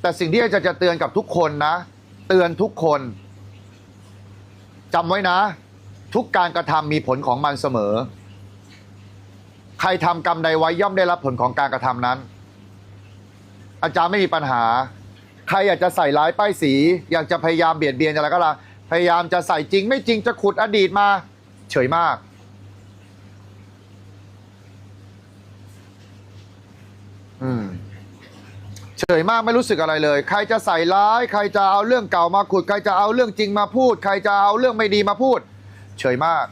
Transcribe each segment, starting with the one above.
แต่สิ่งที่อาจารย์จะเตือนกับทุกคนนะ เตือนทุกคนจำไว้นะ ทุกการกระทำมีผลของมันเสมอ ใครทำกรรมใดไว้ย่อมได้รับผลของการกระทำนั้น อาจารย์ไม่มีปัญหา ใครอยากจะใส่ร้ายป้ายสี อยากจะพยายามเบียดเบียนอะไรก็แล้วพยายามจะใส่จริงไม่จริงจะขุดอดีตมา เฉยมาก อืม เฉยมากไม่รู้สึกอะไรเลย ใครจะใส่ร้าย ใครจะเอาเรื่องเก่ามาขุด ใครจะเอาเรื่องจริงมาพูด ใครจะเอาเรื่องไม่ดีมาพูด เฉยมาก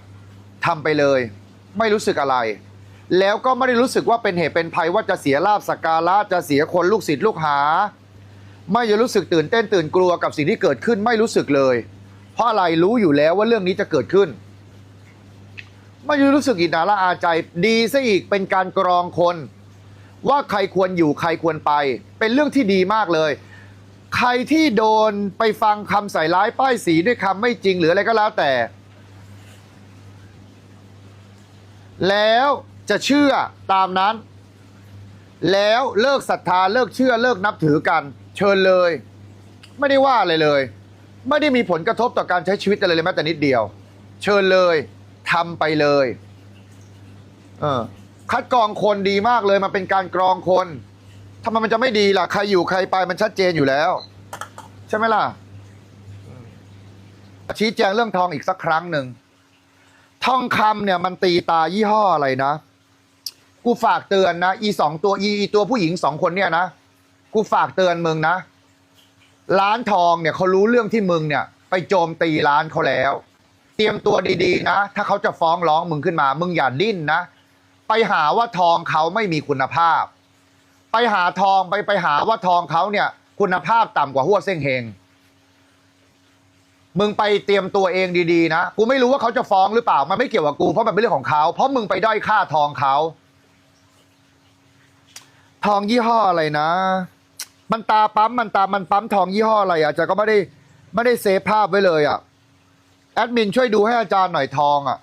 ทำไปเลย ไม่รู้สึกอะไร แล้วก็ไม่ได้รู้สึกว่าเป็นเหตุเป็นภัยว่าจะเสียลาบสักการะจะเสียคนลูกศิษย์ลูกหา ไม่จะรู้สึกตื่นเต้นตื่นกลัวกับสิ่งที่เกิดขึ้นไม่รู้สึกเลย เพราะอะไรรู้อยู่แล้วว่าเรื่องนี้จะเกิดขึ้น ไม่ได้รู้สึกอิจฉาละอาใจดีซะอีกเป็นการกรองคน ว่าใครควรอยู่ใครควรไป เป็นเรื่องที่ดีมากเลย ใครที่โดนไปฟังคำใส่ร้ายป้ายสีด้วยคำไม่จริงหรืออะไรก็แล้วแต่ แล้วจะเชื่อตามนั้น แล้วเลิกศรัทธาเลิกเชื่อเลิกนับถือกัน เชิญเลย ไม่ได้ว่าอะไรเลย ไม่ได้มีผลกระทบต่อการใช้ชีวิตอะไรเลยแม้แต่นิดเดียว เชิญเลยทำไปเลย เออ คัดกรองคนดีมากเลยมันเป็นการกรองคนทำไมมันจะไม่ดีล่ะใครอยู่ใครไปมันชัดเจนอยู่แล้ว ใช่ไหมล่ะ ชี้แจงเรื่องทองอีกสักครั้งหนึ่งทองคำเนี่ยมันตีตายี่ห้ออะไรนะ กูฝากเตือนนะ อีสองตัวอีอีตัวผู้หญิงสองคนเนี่ยนะ กูฝากเตือนมึงนะ ร้านทองเนี่ยเขารู้เรื่องที่มึงเนี่ย ไปโจมตีร้านเขาแล้ว เตรียมตัวดีๆนะ ถ้าเขาจะฟ้องร้องมึงขึ้นมา มึงอย่าดิ้นนะ ไปหาว่าทองเขาไม่มีคุณภาพ ไปหาทองไปไปหาว่าทองเขาเนี่ย คุณภาพต่ำกว่าหัวเส้งเฮงมึงไปเตรียมตัวเองดีๆนะ กูไม่รู้ว่าเขาจะฟ้องหรือเปล่า มันไม่เกี่ยวกับกู เพราะมันเป็นเรื่องของเขา เพราะมึงไปด้อยค่าทองเขา ทองยี่ห้ออะไรนะ มันตาปั๊ม มันตา มันปั๊มทองยี่ห้ออะไรอะอาจารย์ก็ไม่ได้ ไม่ได้เซฟภาพไว้เลยอะ แอดมินช่วยดูให้อาจารย์หน่อยทองอะ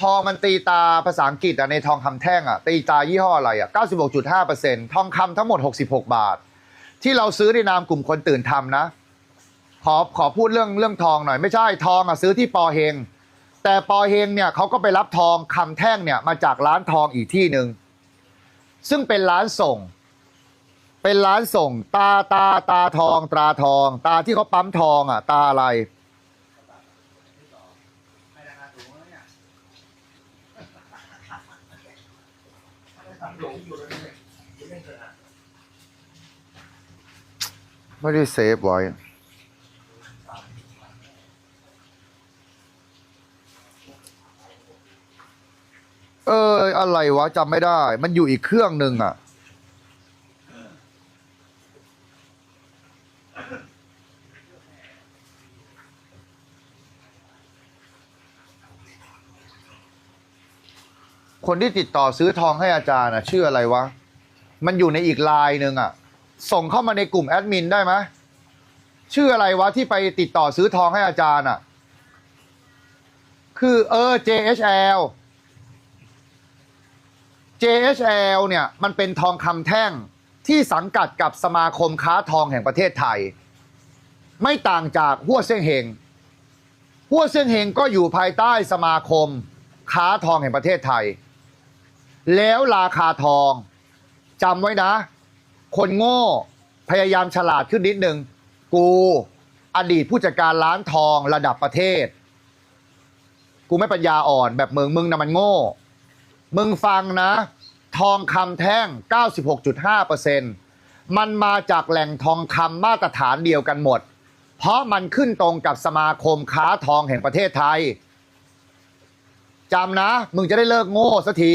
ทองมันตีตาภาษาอังกฤษอะในทองคำแท่งอะตีตายี่ห้ออะไรอะ96.5%ทองคำทั้งหมด 66 บาท ที่เราซื้อในนามกลุ่มคนตื่นทำนะ ขอขอพูดเรื่องเรื่องทองหน่อย ไม่ใช่ทองอะซื้อที่ปอเฮง แต่ปอเฮงเนี่ยเขาก็ไปรับทองคำแท่งเนี่ยมาจากร้านทองอีกที่หนึ่งซึ่งเป็นร้านส่ง เป็นร้านส่ง ตาตาตาทอง ตราทอง ตาที่เขาปั๊มทองอะตาอะไร ไม่ราคาสูงแล้วเนี่ยหลงอยู่แล้วเนี่ยยังไม่เกิดอะ ไม่ได้เซฟไว้เอออะไรวะจำไม่ได้ มันอยู่อีกเครื่องหนึ่งอะ คนที่ติดต่อซื้อทองให้อาจารย์อะชื่ออะไรวะ มันอยู่ในอีกไลน์หนึ่งอะ ส่งเข้ามาในกลุ่มแอดมินได้ไหมชื่ออะไรวะที่ไปติดต่อซื้อทองให้อาจารย์อะ คือเออ JHL JHL เนี่ยมันเป็นทองคำแท่งที่สังกัดกับสมาคมค้าทองแห่งประเทศไทย ไม่ต่างจากหัวเส้งเฮงหัวเส้งเฮงก็อยู่ภายใต้สมาคมค้าทองแห่งประเทศไทย แล้วราคาทองจำไว้นะ คนโง่พยายามฉลาดขึ้นนิดนึง กู อดีตผู้จัดการร้านทองระดับประเทศ กูไม่ปัญญาอ่อนแบบมึงมึงนะมันโง่ มึงฟังนะ ทองคำแท่ง 96.5%มันมาจากแหล่งทองคำมาตรฐานเดียวกันหมด เพราะมันขึ้นตรงกับสมาคมค้าทองแห่งประเทศไทยจำนะ มึงจะได้เลิกโง่สักที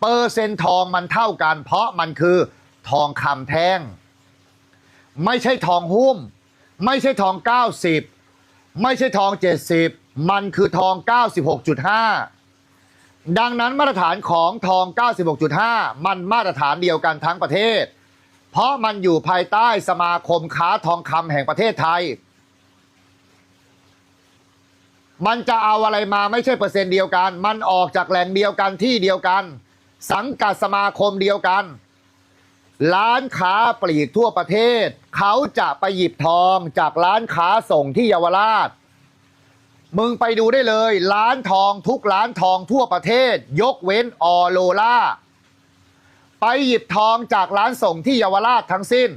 เปอร์เซ็นต์ทองมันเท่ากัน เพราะมันคือ ทองคำแท่ง ไม่ใช่ทองหุ้ม ไม่ใช่ทอง 90 ไม่ใช่ทอง 70 มันคือทอง 96.5 ดังนั้นมาตรฐานของทอง 96.5 มันมาตรฐานเดียวกันทั้งประเทศ เพราะมันอยู่ภายใต้สมาคมค้าทองคำแห่งประเทศไทย มันจะเอาอะไรมาไม่ใช่เปอร์เซ็นต์เดียวกัน มันออกจากแหล่งเดียวกันที่เดียวกัน สังกัดสมาคมเดียวกัน ร้านค้าปลีกทั่วประเทศ เขาจะไปหยิบทองจากร้านค้าส่งที่เยาวราช มึงไปดูได้เลย ร้านทองทุกร้านทองทั่วประเทศ ยกเว้นออโรล่าไปหยิบทองจากร้านส่งที่เยาวราชทั้งสิ้น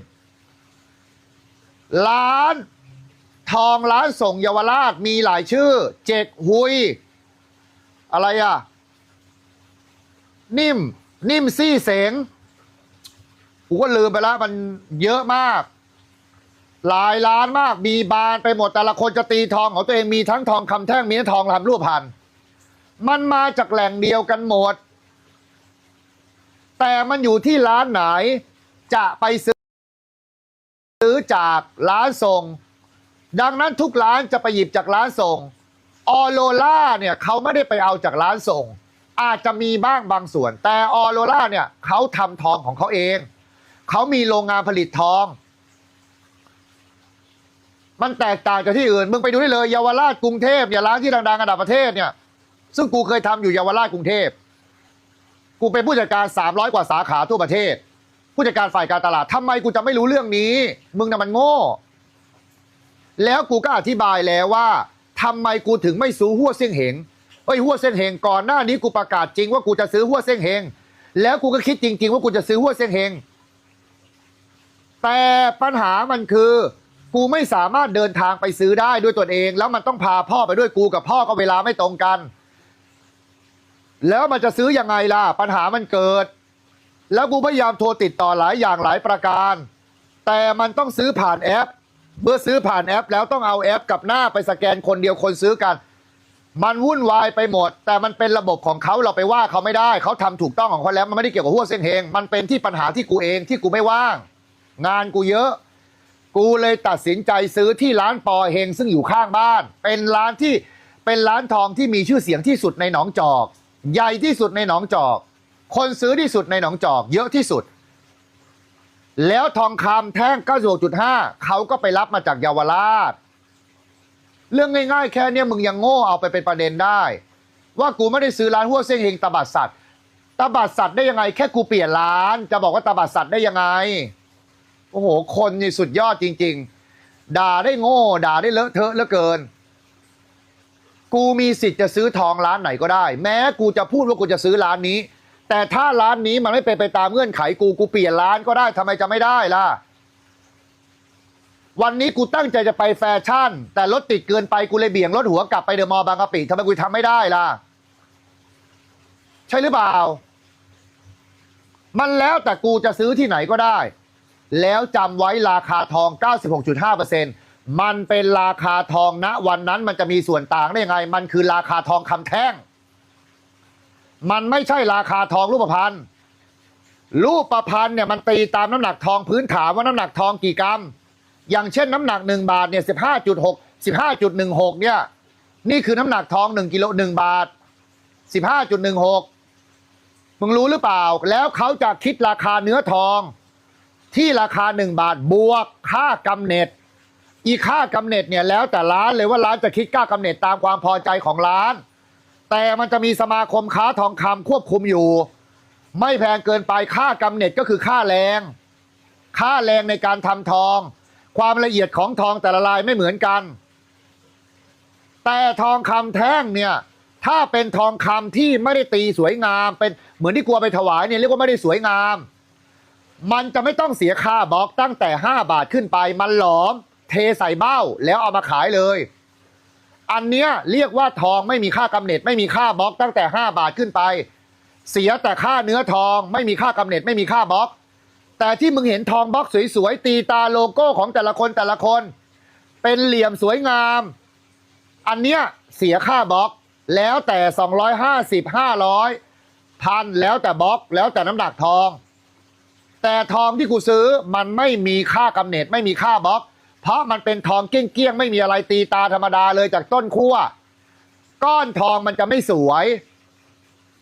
ร้านทองร้านส่งเยาวราชมีหลายชื่อ เจกฮุย อะไรอะ นิ่ม นิ่มซี่เสง กูก็ลืมไปแล้วมันเยอะมาก หลายล้านมากมีบานไปหมดแต่ละคนจะตีทองของตัวเองมีทั้งทองคำแท่งมีทั้งทองลำรูปพันมันมาจากแหล่งเดียวกันหมด แต่มันอยู่ที่ร้านไหน จะไปซื้อซื้อจากร้านส่ง ดังนั้นทุกร้านจะไปหยิบจากร้านส่งออโรล่าเนี่ยเขาไม่ได้ไปเอาจากร้านส่ง อาจจะมีบ้างบางส่วน แต่ออโรล่าเนี่ยเขาทำทองของเขาเอง เขามีโรงงานผลิตทอง มันแตกต่างจากที่อื่น มึงไปดูได้เลยเยาวราชกรุงเทพเนี่ยร้านที่ดังๆอันดับประเทศเนี่ย ซึ่งกูเคยทำอยู่เยาวราชกรุงเทพ กูเป็นผู้จัดการ300กว่าสาขาทั่วประเทศ ผู้จัดการฝ่ายการตลาดทำไมกูจะไม่รู้เรื่องนี้ มึงน่ะมันโง่ แล้วกูก็อธิบายแล้วว่าทำไมกูถึงไม่ซื้อหัวเส้งเหงเอ้ยหัวเส้งเหงก่อนหน้านี้กูประกาศจริงว่ากูจะซื้อหัวเส้งเหงแล้วกูก็คิดจริง ๆ ว่ากูจะซื้อหัวเส้งเหง แต่ปัญหามันคือ กูไม่สามารถเดินทางไปซื้อได้ด้วยตนเอง แล้วมันต้องพาพ่อไปด้วยกูกับพ่อก็เวลาไม่ตรงกัน แล้วมันจะซื้อยังไงล่ะ ปัญหามันเกิด แล้วกูพยายามโทรติดต่อหลายอย่างหลายประการ แต่มันต้องซื้อผ่านแอป เมื่อซื้อผ่านแอป แล้วต้องเอาแอปกับหน้าไปสแกนคนเดียวคนซื้อกัน มันวุ่นวายไปหมด แต่มันเป็นระบบของเขาเราไปว่าเขาไม่ได้ เขาทำถูกต้องของเขาแล้วมันไม่ได้เกี่ยวกับหัวเส้นเฮงมันเป็นที่ปัญหาที่กูเองที่กูไม่ว่าง งานกูเยอะ กูเลยตัดสินใจซื้อที่ร้านปอเฮงซึ่งอยู่ข้างบ้าน เป็นร้านที่เป็นร้านทองที่มีชื่อเสียงที่สุดในหนองจอก ใหญ่ที่สุดในหนองจอก คนซื้อที่สุดในหนองจอก เยอะที่สุด แล้วทองคำแท่ง 96.5 เขาก็ไปรับมาจากเยาวราช เรื่องง่าย ๆ แค่เนี้ยมึงยังโง่เอาไปเป็นประเด็นได้ ว่ากูไม่ได้ซื้อร้านหัวเส้งเฮงตบัดสัตว์ตบัดสัตว์ได้ยังไง แค่กูเปลี่ยนร้าน จะบอกว่าตบัดสัตว์ได้ยังไง โอ้โห คนนี่สุดยอดจริง ๆ ด่าได้โง่ ด่าได้เลอะเทอะเหลือเกิน กูมีสิทธิ์จะซื้อทองร้านไหนก็ได้ แม้กูจะพูดว่ากูจะซื้อร้านนี้ แต่ถ้าร้านนี้มันไม่เป็นไปตามเงื่อนไขกูกูเปลี่ยนร้านก็ได้ทำไมจะไม่ได้ล่ะ วันนี้กูตั้งใจจะไปแฟชั่น แต่รถติดเกินไปกูเลยเบี่ยงรถหัวกลับไปเดอะมอลล์บางกะปิทำไมกูทำไม่ได้ล่ะ ใช่หรือเปล่ามันแล้วแต่กูจะซื้อที่ไหนก็ได้ แล้วจำไว้ราคาทอง 96.5%มันเป็นราคาทองณวันนั้นมันจะมีส่วนต่างได้ยังไง มันคือราคาทองคำแท่ง มันไม่ใช่ราคาทองรูปพรรณรูปประพันธ์เนี่ยมันตีตามน้ำหนักทองพื้นฐานว่าน้ำหนักทองกี่กรัม อย่างเช่นน้ำหนัก 1 บาทเนี่ย15.6 15.16เนี่ยนี่คือน้ำหนักทอง 1กิโล1บาท 15.16มึงรู้หรือเปล่า แล้วเขาจะคิดราคาเนื้อทอง ที่ราคา 1 บาทบวกค่ากำเนิดอีค่ากำเนิดเนี่ยแล้วแต่ร้านเลยว่าร้านจะคิดค่ากำเนิดตามความพอใจของร้าน แต่มันจะมีสมาคมค้าทองคำควบคุมอยู่ ไม่แพงเกินไปค่ากำเนิดก็คือค่าแรง ค่าแรงในการทำทอง ความละเอียดของทองแต่ละลายไม่เหมือนกัน แต่ทองคำแท่งเนี่ยถ้าเป็นทองคำที่ไม่ได้ตีสวยงาม เป็นเหมือนที่กลัวไปถวายเนี่ยเรียกว่าไม่ได้สวยงาม มันจะไม่ต้องเสียค่าบล็อกตั้งแต่ 5 บาทขึ้นไป มันหลอม เทใส่เบ้าแล้วเอามาขายเลย อันเนี้ยเรียกว่าทองไม่มีค่ากำเนิดไม่มีค่าบล็อกตั้งแต่ 5 บาทขึ้นไป เสียแต่ค่าเนื้อทอง ไม่มีค่ากำเนิดไม่มีค่าบล็อก แต่ที่มึงเห็นทองบล็อกสวยๆตีตาโลโก้ของแต่ละคนแต่ละคน เป็นเหลี่ยมสวยงาม อันเนี้ยเสียค่าบล็อกแล้วแต่ 250 500พันแล้วแต่บล็อก แล้วแต่น้ำหนักทอง แต่ทองที่กูซื้อมันไม่มีค่ากำเนิดไม่มีค่าบล็อก เพราะมันเป็นทองเกี้ยงๆไม่มีอะไรตีตาธรรมดาเลยจากต้นขั้วก้อนทองมันจะไม่สวย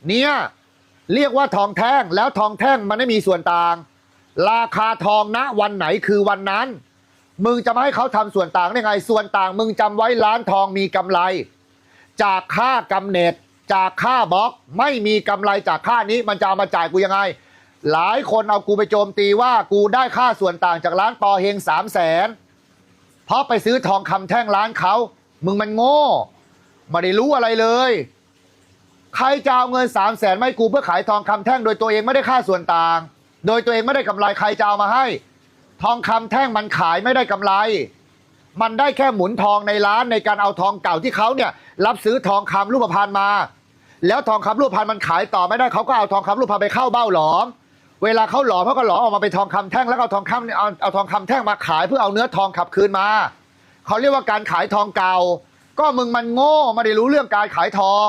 เนี่ยเรียกว่าทองแท่งแล้วทองแท่งมันไม่มีส่วนต่าง ราคาทองณวันไหนคือวันนั้น มึงจะมาให้เขาทำส่วนต่างได้ไง ส่วนต่างมึงจำไว้ร้านทองมีกำไร จากค่ากำเนิดจากค่าบล็อก ไม่มีกำไรจากค่านี้มันจะเอามาจ่ายกูยังไง หลายคนเอากูไปโจมตีว่ากูได้ค่าส่วนต่างจากร้านปอเฮงสามแสนเพราะไปซื้อทองคำแท่งร้านเขามึงมันโง่ไม่ได้รู้อะไรเลย ใครจะเอาเงินสามแสนไม่กูเพื่อขายทองคำแท่งโดยตัวเองไม่ได้ค่าส่วนต่าง โดยตัวเองไม่ได้กำไรใครจะเอามาให้ ทองคำแท่งมันขายไม่ได้กำไร มันได้แค่หมุนทองในร้านในการเอาทองเก่าที่เขาเนี่ย รับซื้อทองคำรูปพรรณมา แล้วทองคำรูปพรรณมันขายต่อไม่ได้เขาก็เอาทองคำรูปพรรณไปเข้าเบ้าหลอม เวลาเขาหลอมเขาก็หลอมออกมาเป็นทองคำแท่งแล้วเอาทองคำเนี่ยเอาเอาทองคำแท่งมาขายเพื่อเอาเนื้อทองขับคืนมาเขาเรียกว่าการขายทองเก่า ก็มึงมันโง่ไม่ได้รู้เรื่องการขายทอง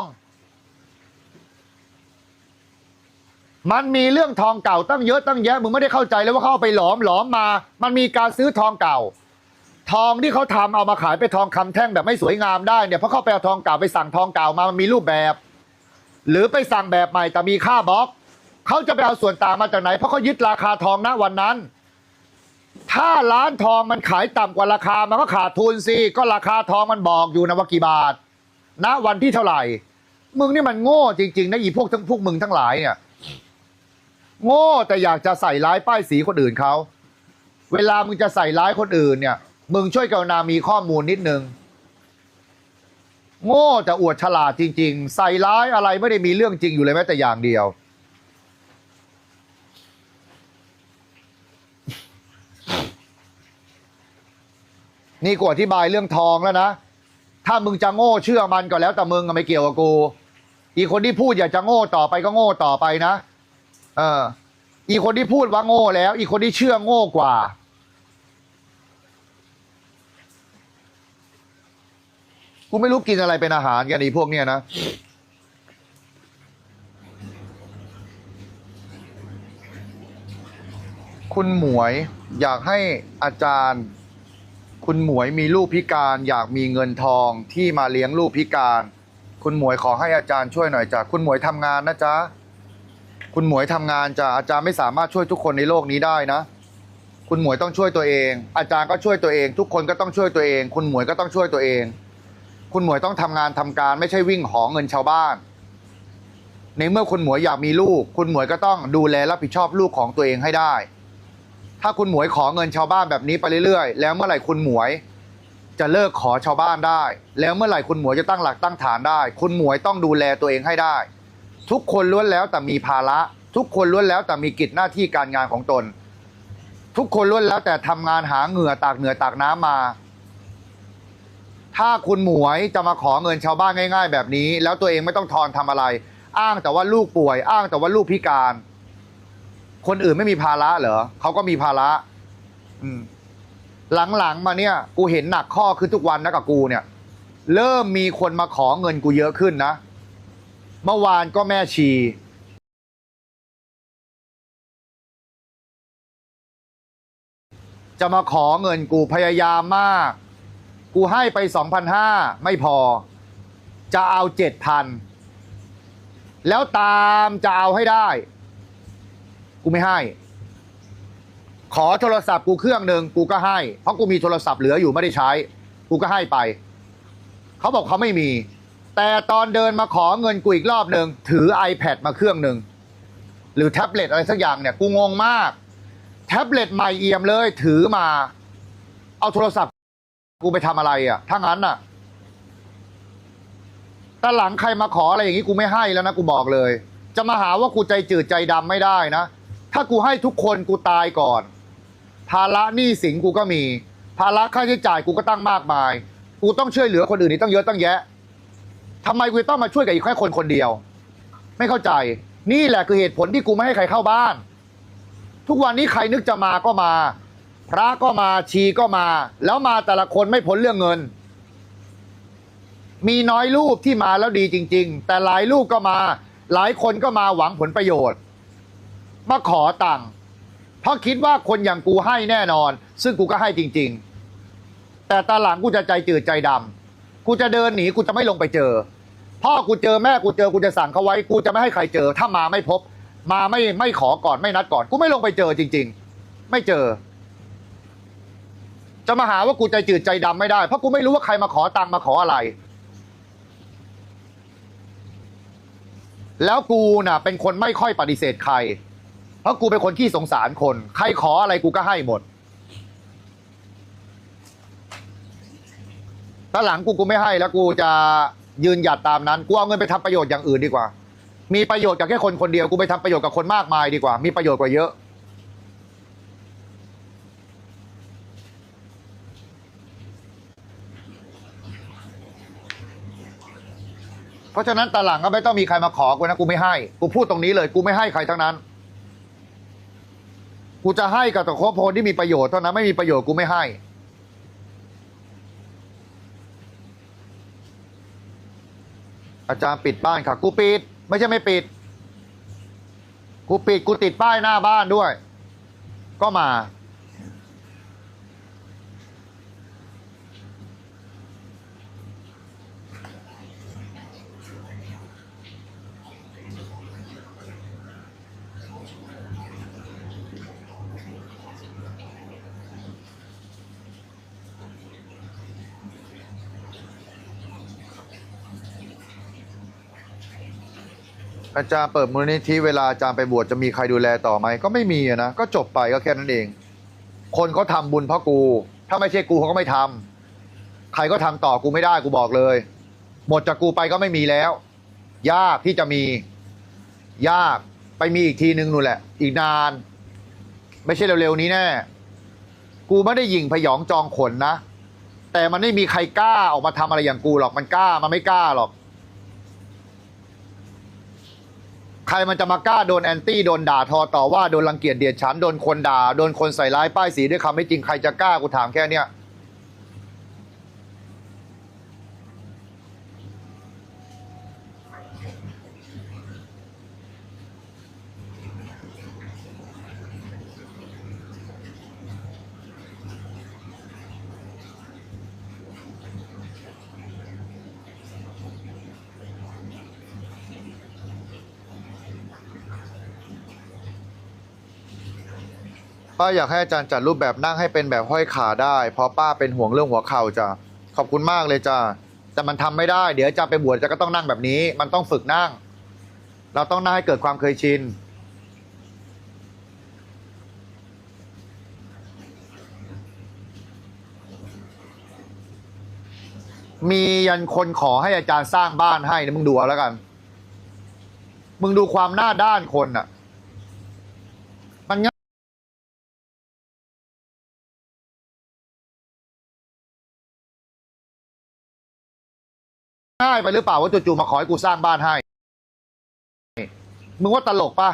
มันมีเรื่องทองเก่าตั้งเยอะตั้งแยะมึงไม่ได้เข้าใจเลยว่าเขาเอาไปหลอมหลอมมา มันมีการซื้อทองเก่า ทองที่เขาทำเอามาขายไปนทองคำแท่งแบบไม่สวยงามได้เนี่ยเพราะเขาไปเอาทองเก่าไปสั่งทองเก่ามามันมีรูปแบบ หรือไปสั่งแบบใหม่แต่มีค่าบล็อก เขาจะไปเอาส่วนต่างมาจากไหน เพราะเขายึดราคาทองณวันนั้น ถ้าร้านทองมันขายต่ำกว่าราคามันก็ขาดทุนสิก็ราคาทองมันบอกอยู่นะว่ากี่บาท ณวันที่เท่าไหร่ มึงนี่มันโง่จริงๆนะอีพวกทั้งพวกมึงทั้งหลายเนี่ยโง่แต่อยากจะใส่ร้ายป้ายสีคนอื่นเขาเวลามึงจะใส่ร้ายคนอื่นเนี่ย มึงช่วยกรุณามีข้อมูลนิดนึงโง่แต่อวดฉลาดจริง ๆ ใส่ร้ายอะไรไม่ได้มีเรื่องจริงอยู่เลยแม้แต่อย่างเดียว นี่กูอธิบายเรื่องทองแล้วนะ ถ้ามึงจะโง่เชื่อมันก็แล้วแต่มึงไม่เกี่ยวกับกู อีคนที่พูดอยากจะโง่ต่อไปก็โง่ต่อไปนะ เออ อีคนที่พูดว่าโง่แล้ว อีคนที่เชื่อโง่กว่า กูไม่รู้กินอะไรเป็นอาหารกันอีพวกเนี้ยนะคุณหมวยอยากให้อาจารย์ คุณหมวยมีลูกพิการอยากมีเงินทองที่มาเลี้ยงลูกพิการ คุณหมวยขอให้อาจารย์ช่วยหน่อยจ้ะคุณหมวยทำงานนะจ๊ะคุณหมวยทำงานจ้ะอาจารย์ไม่สามารถช่วยทุกคนในโลกนี้ได้นะ คุณหมวยต้องช่วยตัวเอง อาจารย์ก็ช่วยตัวเอง ทุกคนก็ต้องช่วยตัวเอง คุณหมวยก็ต้องช่วยตัวเอง คุณหมวยต้องทำงานทำการไม่ใช่วิ่งหอเงินชาวบ้าน ในเมื่อคุณหมวยอยากมีลูก คุณหมวยก็ต้องดูแลรับผิดชอบลูกของตัวเองให้ได้ ถ้าคุณหมวยขอเงินชาวบ้านแบบนี้ไปเรื่อยๆ แล้วเมื่อไหร่คุณหมวย จะเลิกขอชาวบ้านได้ แล้วเมื่อไหร่คุณหมวยจะตั้งหลักตั้งฐานได้ คุณหมวยต้องดูแลตัวเองให้ได้ ทุกคนล้วนแล้วแต่มีภาระ ทุกคนล้วนแล้วแต่มีกิจหน้าที่การงานของตน ทุกคนล้วนแล้วแต่ทำงานหาเหงื่อตากเหงื่อตากน้ำมา ถ้าคุณหมวยจะมาขอเงินชาวบ้านง่าย ๆ แบบนี้ แล้วตัวเองไม่ต้องทอนทำอะไร อ้างแต่ว่าลูกป่วย อ้างแต่ว่าลูกพิการ คนอื่นไม่มีภาระเหรอเขาก็มีภาระ อืม หลังๆมาเนี่ย กูเห็นหนักข้อขึ้นทุกวันนะกับกูเนี่ย เริ่มมีคนมาขอเงินกูเยอะขึ้นนะ เมื่อวานก็แม่ชีจะมาขอเงินกูพยายามมาก กูให้ไปสองพันห้าไม่พอ จะเอาเจ็ดพันแล้วตามจะเอาให้ได้ กูไม่ให้ ขอโทรศัพท์กูเครื่องหนึ่งกูก็ให้ เพราะกูมีโทรศัพท์เหลืออยู่ไม่ได้ใช้ กูก็ให้ไป เขาบอกเขาไม่มี แต่ตอนเดินมาขอเงินกูอีกรอบหนึ่งถือ iPad มาเครื่องหนึ่งหรือแท็บเล็ตอะไรสักอย่างเนี่ย กูงงมาก แท็บเล็ตใหม่เอี่ยมเลย ถือมา เอาโทรศัพท์ กูไปทำอะไรอะถ้างั้นน่ะแต่หลังใครมาขออะไรอย่างนี้กูไม่ให้แล้วนะกูบอกเลย จะมาหาว่ากูใจจืดใจดำไม่ได้นะ ถ้ากูให้ทุกคนกูตายก่อน ภาระหนี้สินกูก็มี ภาระค่าใช้จ่ายกูก็ตั้งมากมาย กูต้องช่วยเหลือคนอื่นนี่ต้องเยอะต้องแยะทำไมกูต้องมาช่วยกับอีกแค่คนคนเดียว ไม่เข้าใจ นี่แหละคือเหตุผลที่กูไม่ให้ใครเข้าบ้าน ทุกวันนี้ใครนึกจะมาก็มา พระก็มาชีก็มา แล้วมาแต่ละคนไม่พ้นเรื่องเงิน มีน้อยรูปที่มาแล้วดีจริง ๆ แต่หลายรูปก็มา หลายคนก็มาหวังผลประโยชน์ มาขอตังค์เพราะคิดว่าคนอย่างกูให้แน่นอน ซึ่งกูก็ให้จริง ๆ แต่ตาหลังกูจะใจจืดใจดำกูจะเดินหนีกูจะไม่ลงไปเจอ พ่อกูเจอแม่กูเจอกูจะสั่งเขาไว้กูจะไม่ให้ใครเจอ ถ้ามาไม่พบ มาไม่ไม่ขอก่อนไม่นัดก่อน กูไม่ลงไปเจอจริง ๆ ไม่เจอ จะมาหาว่ากูใจจืดใจดำไม่ได้ เพราะกูไม่รู้ว่าใครมาขอตังค์มาขออะไรแล้วกูน่ะเป็นคนไม่ค่อยปฏิเสธใคร เพราะกูเป็นคนขี้สงสารคน ใครขออะไรกูก็ให้หมดถ้าหลังกูกูไม่ให้แล้วกูจะยืนหยัดตามนั้น กูเอาเงินไปทำประโยชน์อย่างอื่นดีกว่า มีประโยชน์กับแค่คนคนเดียว กูไปทำประโยชน์กับคนมากมายดีกว่า มีประโยชน์กว่าเยอะ เพราะฉะนั้นตาหลังก็ไม่ต้องมีใครมาขอกูนะกูไม่ให้ กูพูดตรงนี้เลย กูไม่ให้ใครทั้งนั้น กูจะให้กับตะโคนที่มีประโยชน์เท่านั้นไม่มีประโยชน์กูไม่ให้ อาจารย์ปิดบ้านค่ะ กูปิด ไม่ใช่ไม่ปิด กูปิดกูติดป้ายหน้าบ้านด้วย ก็มา อาจารย์เปิดมูลนิธิเวลาอาจารย์ไปบวชจะมีใครดูแลต่อไหมก็ไม่มีนะก็จบไปก็แค่นั้นเอง คนเขาทำบุญเพราะกู ถ้าไม่ใช่กูเขาก็ไม่ทำใครก็ทำต่อกูไม่ได้กูบอกเลย หมดจากกูไปก็ไม่มีแล้ว ยากที่จะมียากไปมีอีกทีนึงนู่นแหละ อีกนาน ไม่ใช่เร็วๆนี้แน่กูไม่ได้ยิงพยองจองขนนะ แต่มันไม่มีใครกล้าออกมาทำอะไรอย่างกูหรอกมันกล้ามันไม่กล้าหรอก ใครมันจะมากล้าโดนแอนตี้โดนด่าทอต่อว่าโดนรังเกียจเดียดฉันโดนคนด่าโดนคนใส่ร้ายป้ายสีด้วยคำไม่จริงใครจะกล้ากูถามแค่เนี้ย ป้าอยากให้อาจารย์จัดรูปแบบนั่งให้เป็นแบบห้อยขาได้ เพราะป้าเป็นห่วงเรื่องหัวเข่าจ้ะขอบคุณมากเลยจ้ะแต่มันทำไม่ได้เดี๋ยวจะไปบวชจะก็ต้องนั่งแบบนี้ มันต้องฝึกนั่ง เราต้องนั่งให้เกิดความเคยชินมียันคนขอให้อาจารย์สร้างบ้านให้นะมึงดูเอาแล้วกัน มึงดูความหน้าด้านคนอะ ง่ายไปหรือเปล่าว่าจู่ๆมาขอให้กูสร้างบ้านให้ มึงว่าตลกปะ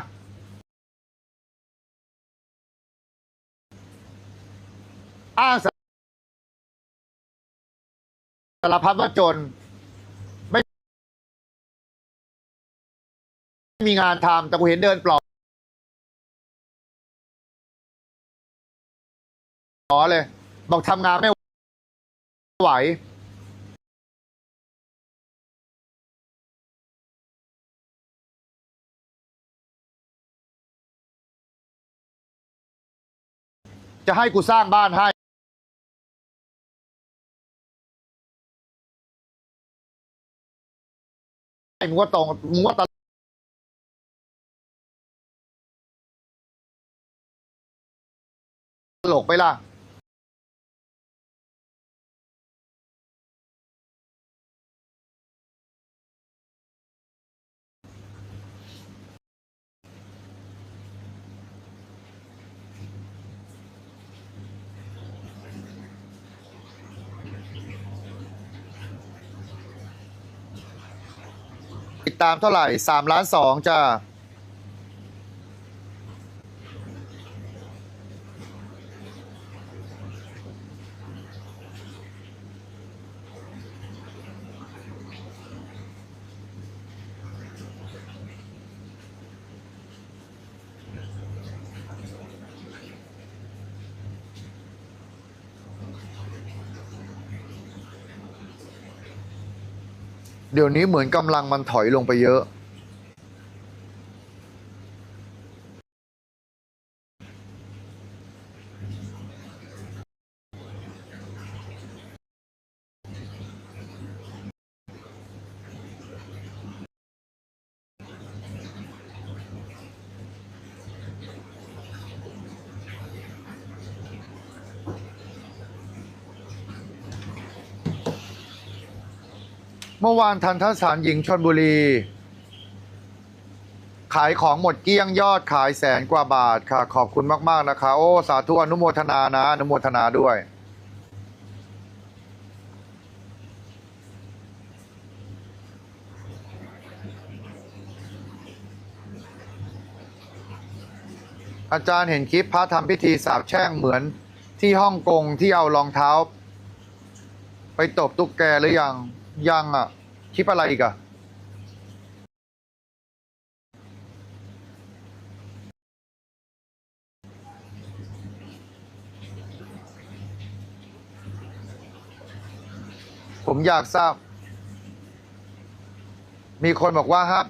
อ้างสารพัดว่าจน ไม่ม่มีงานทำแต่กูเห็นเดินปลอกขอเลย บอกทำงานไม่ไหว จะให้กูสร้างบ้านให้มึงว่าตรงมึงว่าตลกไปล่ะ ติดตามเท่าไหร่สามล้านสองจ้า เดี๋ยวนี้เหมือนกำลังมันถอยลงไปเยอะ เมื่อวานทันทสารหญิงชนบุรี ขายของหมดเกลี้ยงยอดขายแสนกว่าบาทค่ะ ขอบคุณมาก ๆ นะคะ โอ้ สาธุอนุโมทนานะ อนุโมทนาด้วยอาจารย์เห็นคลิปพระทำพิธีสาบแช่งเหมือนที่ฮ่องกงที่เอารองเท้า ไปตบตุ๊กแกหรือยัง ยังอะคลิปอะไรอีกอะผมอยากทราบ มีคนบอกว่าครับ